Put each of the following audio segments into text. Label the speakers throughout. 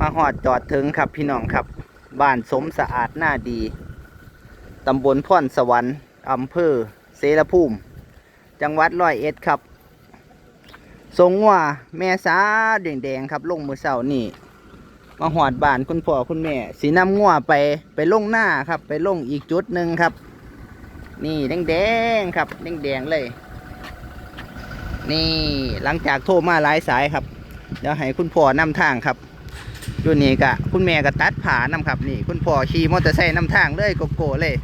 Speaker 1: มาหอดจอดถึงครับพี่น้องครับ บ้านสมสะอาดหน้าดี ตำบลพ่อนสวรรค์อำเภอเสรภูมิ จังหวัดร้อยเอ็ดครับทรงว่าแม่สาแดงๆครับลงมือเสานี่มาหอดบ้านคุณพ่อคุณแม่ สีน้ำงัวไปไปลงหน้าครับ ไปลงอีกจุดหนึ่งครับ นี่แดงๆครับแดงๆเลย นี่หลังจากโทรมาหลายสายครับ เดี๋ยวให้คุณพ่อนำทางครับ อยู่นี่กะคุณแม่ก็ตัดผานำครับนี่ คุณพ่อขี่มอเตอร์ไซค์นำทางเลยโกโก้เลย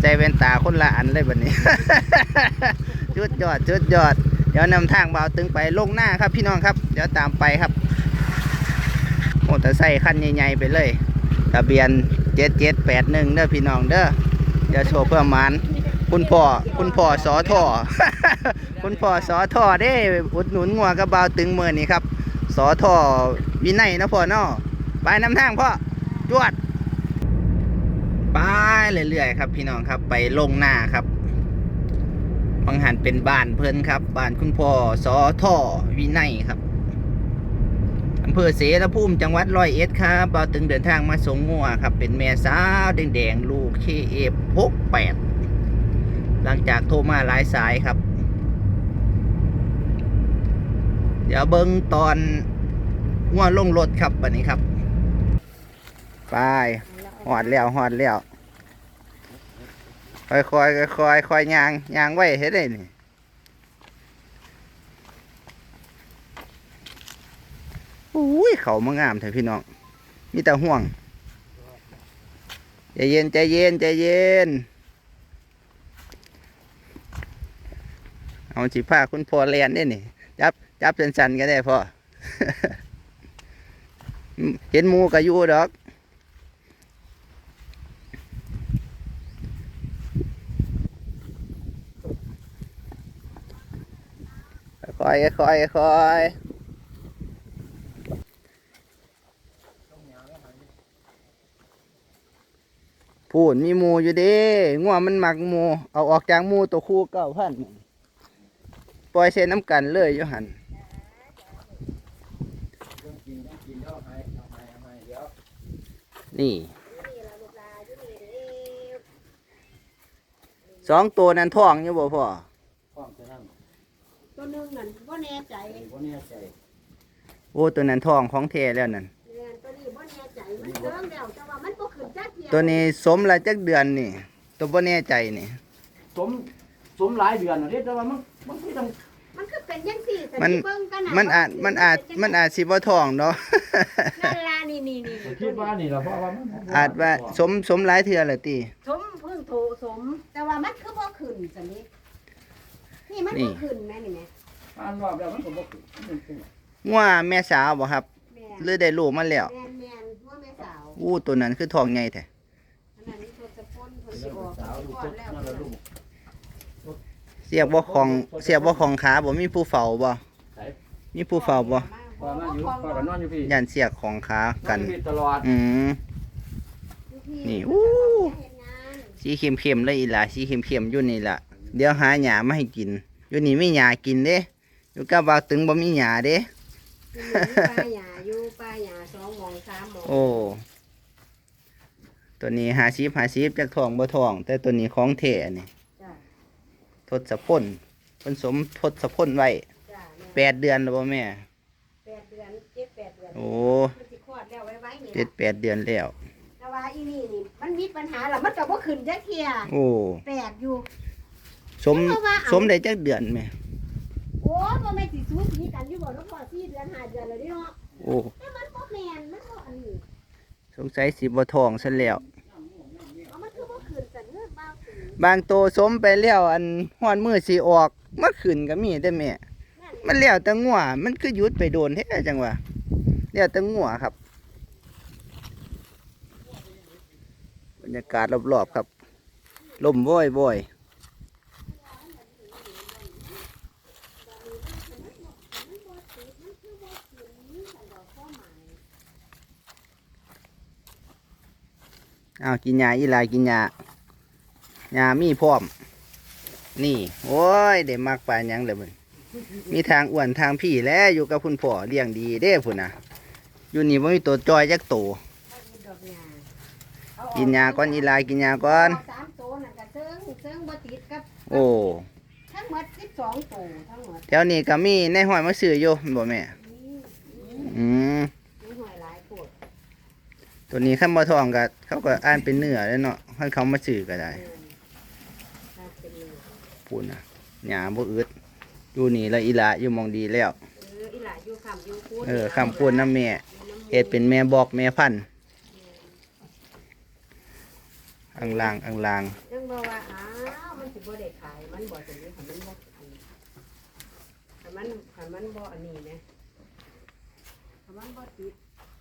Speaker 1: ใจแว่นตาคนละอันเลยบัดนี้ จุดยอดจุดยอด เดี๋ยวนำทางเบาตึงไปลงหน้าครับพี่น้องครับ เดี๋ยวตามไปครับมอเตอร์ไซค์คันใหญ่ๆไปเลยทะเบียนเจ็ดเจ็ดแปดหนึ่งเด้อพี่น้องเด้อเดี๋ยวโชว์เพื่อมันคุณพ่อคุณพ่อสอท่อคุณพ่อสอท่อเด้อุดหนุนงัวกระเบาตึงเมื่อนี้ครับสอท่อวินัยนะพ่อเนาะ ไปน้ำทางพ่อจวด ไปเรื่อยๆครับ พี่น้องครับไปลงหน้าครับบางหันเป็นบ้านเพิ่นครับ บ้านคุณพ่อสอท่อวินัยครับอำเภอเสรภูมิจังหวัดร้อยเอ็ดครับเบาวตึงเดินทางมาสงงัวครับ เป็นแม่สาวแดงๆ ลูกเคเอฟหกแปดหลังจากโทรมาหลายสายครับ เดี๋ยวเบิ้งตอนว่าลงรถครับวันนี้ครับ ไปหอดแล้วหอดแล้วค่อยค่อยค่อยค่อยค่อยยางยางไว้เห็นได้นี่อุ้ยเขามางามเถอะพี่น้องมีแต่ห่วงใจเย็นใจเย็นใจเย็น เอาจิผ้าคุณพ่อเรียนได้นี่จับจับสันๆก็ได้พ่อ เห็นหมูก็อยู่ดอก ค่ อยค่อยค่อยพูดมีหมูอยู่เดิง่วมันหมักหมูเอาออกจากหมูตัวคู่เก้าพันปล่อยเส้นน้ำกันเลยอยู่หันนี่สองตัวนั้นท้องอยู่บ่พ่อ
Speaker 2: ตัวหนึงนั่นบ่แน่ใจ
Speaker 1: โอ้ตัวนั้นท้องของแท้แล้วนั่น
Speaker 2: แม่นตัวนี้บ่แน่ใจมันเติมแล้วแต่ว่ามันบ่ขึ้นจักเที่ย
Speaker 1: ตัวนี้สมละจักเดือนนี่ ตัวบ่แน่ใจนี่
Speaker 3: สมสมหลายเดือนน่ะเด้แต่ว่ามันมันคือต้อง
Speaker 2: มันคือเป็นจังซี่แต่
Speaker 1: มัน
Speaker 2: ที่เบิ่งกันน่ะ
Speaker 1: มันอาจมันอาจมันอาจสิบ่ท้องเนาะ
Speaker 2: นั่นล่ะนี่นี่นี่
Speaker 3: คิดว่านี่ล่ะเพราะว่ามัน
Speaker 1: อาจว่าสมสมหลายเทื่อละติ
Speaker 2: สมเพิ่งโทสม แต่ว่ามันคือบ่ขึ้นจังนี้ นี่มัน
Speaker 1: นี่
Speaker 2: บ่ขึ้นแม่นี่แม่
Speaker 3: อ่านรอบแล้วมันก็บ่ขึ้นมันเป็น
Speaker 1: งัวแม่สาวบ่ครับ
Speaker 2: แม่
Speaker 1: หรือได้ลูกมาแล้ว
Speaker 2: แม่นแม่นว่าแม่สาว
Speaker 1: อู้ตัวนั้นคือท้องใหญ่แท้
Speaker 2: อันนั้นนี่ทศพลเพิ่นสิ
Speaker 3: แล้ว
Speaker 2: ออก
Speaker 3: สาวลูก
Speaker 2: ก่อ
Speaker 3: ต
Speaker 2: น
Speaker 3: ก
Speaker 2: แล้ว
Speaker 3: นั่นละลูก
Speaker 1: เสียบบ่ของเสียบบ่ของขาบ่มีผู้เฝ้าบ่
Speaker 3: ไหน
Speaker 1: มีผู้เฝ้าบ่
Speaker 3: พ่อมาอยู่พ่อก็นอนอยู่พี่
Speaker 1: ยันเสียกของขากัน
Speaker 3: นอนอยู่พี่ตลอด
Speaker 1: อืม นี่อู้
Speaker 2: เฮ็ดงาน
Speaker 1: สีเข้มๆเลยอีหล่ะสีเข้มๆอยู่นี่ล่ะ เดี๋ยวหาหญ้ามาให้กิน อยู่นี่มีหญ้ากินเด้อยู่กับบ่าวตึงบ่มีหญ้าเด้
Speaker 2: อยู่นี่ป้าหญ้าอยู่ป้าหญ้าสองหมองสามหมอง
Speaker 1: โอ้ ตัวนี้หาชีพหาชีพจากทองบ่ทอง แต่ตัวนี้ของแท้นี่
Speaker 2: จ้ะ
Speaker 1: ทศพลเพิ่นสมทศพลไว้
Speaker 2: จ้ะ
Speaker 1: แปดเดือนแล้วบ่แม่
Speaker 2: แปดเดือนเจ็ดแปดเดือน
Speaker 1: โอ้
Speaker 2: มันสิคลอดแล้วไว้ไว้นี่
Speaker 1: เจ็ดแปดเดือนแล้ว
Speaker 2: แต่ว่าอีนี่นี่มันมีปัญหาแล้วมันก็บ่ขึ้นจักเที่ย
Speaker 1: โอ้
Speaker 2: แปลกอยู่
Speaker 1: สม
Speaker 2: เพราะว่าเอา
Speaker 1: สมได้จักเดือนแม่
Speaker 2: โอ้บ่แม่นสิสูสีกันอยู่บ่แล้วพอ4เดือน5เดือนแล้วเด้เนาะ
Speaker 1: โอ้
Speaker 2: แต่มันบ่แม่นมันบ่อันนี้
Speaker 1: สงสัยสิบ่ทองซะแล้ว
Speaker 2: เอามันคือบ่ขึ้นกันเด้อบ่าวถึง
Speaker 1: บางโตวสมไปแล้วอันฮ้อนมือสิออกมาขึ้นก็มีแต่แม่
Speaker 2: นั่น
Speaker 1: มันแล้วแต่งัวมันคือหยุดไปโดนแท้จังวะแล้วแต่งัวครับบรรยากาศรอบๆครับลมว่อยว่ อยอ้าวกินยาอีหลายกินยายามีพร้อม นี่ โอ้ยเด็มากปานหยังเลยมึงมีทางอ้วนทางพี่แล้วอยู่กับคุณพ่อเลี้ยงดีเด้พุ่นนะอยู่นี่บ่มีตัวจอยจักโต
Speaker 2: เอาอีดอกหญ้าเอาออ
Speaker 1: กินยาก่อนอีลายกินยาก่อน
Speaker 2: เาสามตัวนั่นก็เซิงเซิงบ่ติดกับ
Speaker 1: โอ้
Speaker 2: ทั้งหมด12ตัวทั้งหมด
Speaker 1: แถวนี้ก็มีในห้อยมาซื้ออยู่แม่นบ่แม่
Speaker 2: นี่
Speaker 1: อืม
Speaker 2: มีหอยหลายโพด
Speaker 1: ตัวนี้ขั้นบ่ทองก็เขาก็อ่านเป็นเนื้อแล้วเนาะให้เขามาซื้อก็ได้
Speaker 2: เออถ้าเป็นเนื้อ
Speaker 1: พูดนะหยาบ่อึดอยู่นี่ละอีหละอยู่หมองดีแล้ว
Speaker 2: เอออีหลาอยู่คำอยู่พูด
Speaker 1: เออคำพูดน้ำแม่
Speaker 2: อยู่น้ำหมู
Speaker 1: เฮ็ดเป็นแม่บอกแม่พันธุ์อังลางอังลาง
Speaker 2: จังบอกว่าอ้าวมันสิบ่ได้ขายมันบ่สิคันมันบ่อันนี้คันมันคันมันบ่อันนี้นะคันมันบ่ติด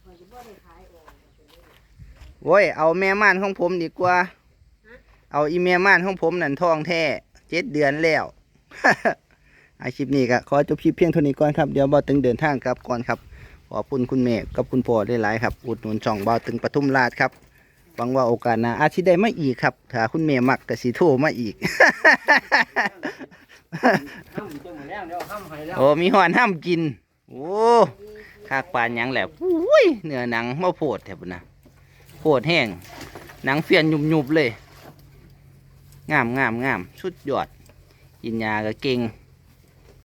Speaker 2: มันสิบ่ได้ขายออกว่าซั่นเด้อ
Speaker 1: โว้ยเอาแม่ม่านของผมดีกว่า เอาอีแม่ม่านของผมนั่นทองแท้เจ็ดเดือนแล้วอาคลิปนี้ก็ขอจบคลิปเพียงเท่านี้ก่อนครับ เดี๋ยวบ่าวตึงเดินทางกลับก่อนครับ ขอบคุณคุณแม่กับคุณพ่อได้หลายครับ อุดหนุนช่องบ่าวตึงปทุมราชครับหวังว่าโอกาสหน้าอาจสิได้มาอีกครับ ถ้าคุณแม่มักก็สิโทรมาอีก
Speaker 3: ห้ำจังหมดแล้วเดี๋ยวห้ำให้แล้ว
Speaker 1: โอ้มีหอนห้ามกิน โอ้คากปานหยังแหละอุ้ยเนื้อหนังมาโพดแถบนะ โคตรแห้งหนังเฟียนหยุบๆเลย งามงามงามสุดยอดกินยาก็เก่ง